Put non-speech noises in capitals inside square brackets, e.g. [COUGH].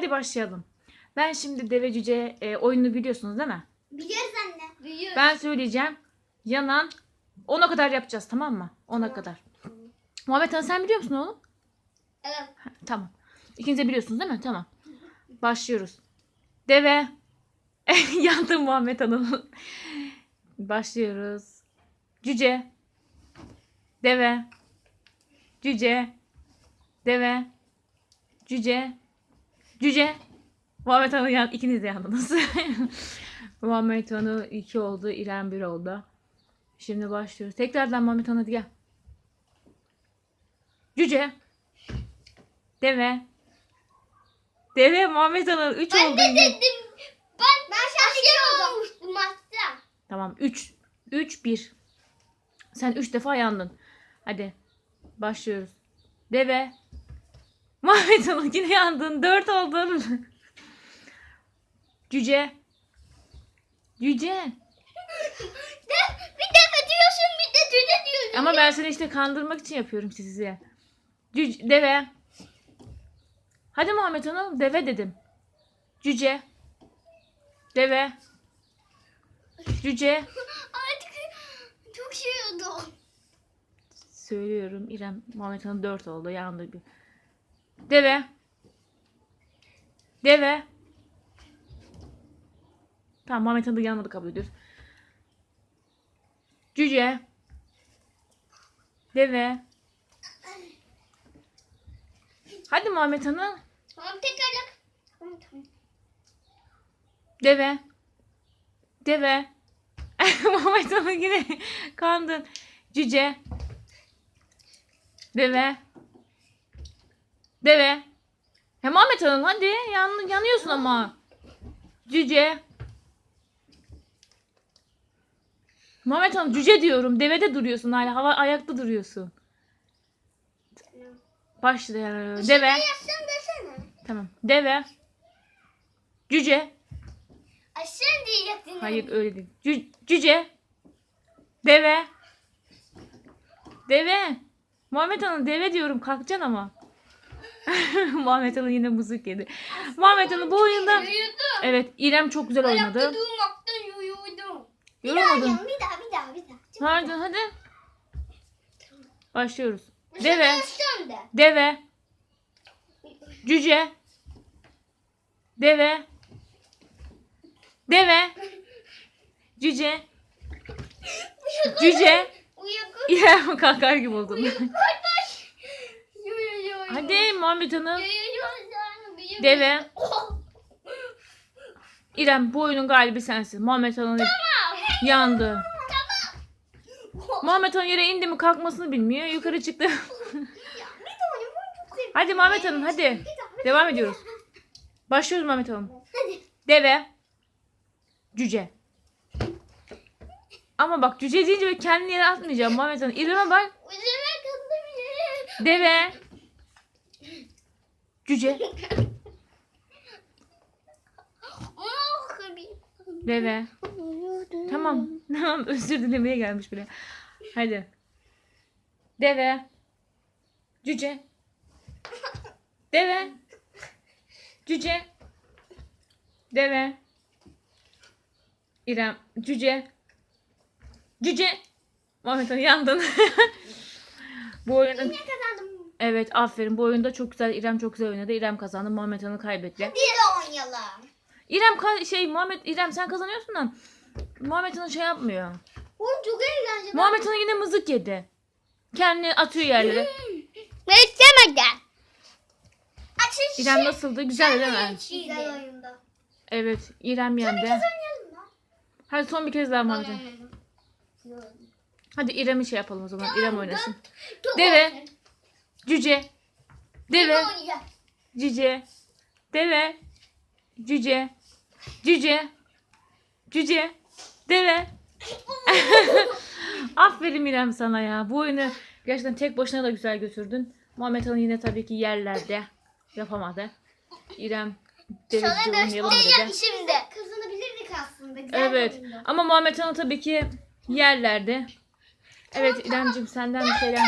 Hadi başlayalım. Ben şimdi deve cüce e, oyununu biliyorsunuz değil mi? Biliyoruz anne. Biliyoruz. Ben söyleyeceğim. Yanan 10'a kadar yapacağız tamam mı? 10'a kadar. Muhammed Han sen biliyor musun oğlum? Evet. Ha, Tamam. İkiniz de biliyorsunuz değil mi? Tamam. Başlıyoruz. Deve. [LAUGHS] Yandım Muhammed Han'ın. Başlıyoruz. Cüce. Deve. Cüce. Deve. Cüce. Cüce. Muhammed Han'ı yan, ikiniz de yandınız. [LAUGHS] Muhammed Han'ı iki oldu. İrem bir oldu. Şimdi başlıyoruz. Tekrardan Muhammed Han hadi gel. Cüce. Deve. Deve Muhammed Han'ın 3 Ben oldu. de yine. dedim. Ben, ben şaşkın olmuştum maçta. Tamam 3. 3 1. Sen 3 defa yandın. Hadi başlıyoruz. Deve. Han'ın yine yandın. 4 oldun. Cüce. Cüce. Bir defa diyorsun bir de düne diyorsun. Ama ben seni işte kandırmak için yapıyorum sizi. Cüce, deve. Hadi Muhammed Hanım deve dedim. Cüce. Deve. Cüce. Artık çok şey oldu. Söylüyorum İrem Muhammed Hanım 4 oldu yandı bir. Deve. Deve. Tamam Muhammed Hanım da yanmadı kabul ediyoruz. Cüce. Deve. Hadi Muhammed Hanım. Tamam tekerlek. Deve. Deve. [LAUGHS] Muhammed Hanım yine kandın. Cüce. Deve. Deve. He Muhammed Hanım hadi yan, yanıyorsun ama. Cüce. Muhammed Hanım cüce diyorum. Devede duruyorsun hala. Hava ayakta duruyorsun. Başla. Deve. Tamam. Deve. Cüce. Sen diyecektin. Hayır öyle değil. Cü- cüce. Deve. Deve. Muhammed Hanım deve diyorum kalkacaksın ama. [LAUGHS] Muhammed Hanım yine mızık yedi. Muhammed Hanım bu oyunda evet İrem çok güzel oynadı. durmaktan uyudum. Yorulmadın. Bir daha bir daha bir daha. Hadi hadi. Başlıyoruz. Deve. Deve. Yaştan de. Deve. Cüce. Deve. Deve. Cüce. Cüce. Uyuyor. İrem [LAUGHS] kalkar gibi oldun. Kardeş. Hadi Muhammed Hanım. Deve. İrem bu oyunun galibi sensin. Muhammed Hanım yandı. Muhammed Hanım yere indi mi kalkmasını bilmiyor. Yukarı çıktı. hadi Muhammed Hanım hadi. Devam ediyoruz. Başlıyoruz Muhammed Hanım. Hadi. Deve. Cüce. Ama bak cüce deyince böyle kendini yere atmayacağım Muhammed Hanım. İrem'e bak. Deve. Cüce. Deve. Tamam. [LAUGHS] Tamam özür dilemeye gelmiş buraya. Hadi. Deve. Cüce. Deve. Cüce. Deve. İrem. Cüce. Cüce. Muhammed yandın. [LAUGHS] Bu oyunun Ne kazandım? Evet aferin. Bu oyunda çok güzel. İrem çok güzel oynadı. İrem kazandı. Muhammed Han'ı kaybetti. Bir de oynayalım. İrem ka- şey Muhammed İrem sen kazanıyorsun da Muhammed Han şey yapmıyor. Oğlum çok eğlenceli. Muhammed Han yine mızık yedi. Kendini atıyor yerlere. Ne istemeden. Açın İrem nasıldı? Güzel değil mi? Güzel oyunda. Evet. İrem yendi. Oynayalım lan. Hadi son bir kez daha Muhammed. Hadi İrem'i şey yapalım o zaman. İrem oynasın. Çok Deve. olsun. Cüce. Deve. Cüce. Deve. Cüce. Cüce. Cüce. Deve. [LAUGHS] Aferin İrem sana ya. Bu oyunu gerçekten tek başına da güzel götürdün. Muhammed Han yine tabii ki yerlerde yapamadı. İrem Sana deveci oynayalım dedi. göstereceğim şimdi. Kazanabilirdik aslında. Güzel Evet. oyundu. Ama Muhammed Han tabii ki yerlerde. Evet İremcim senden bir şeyler.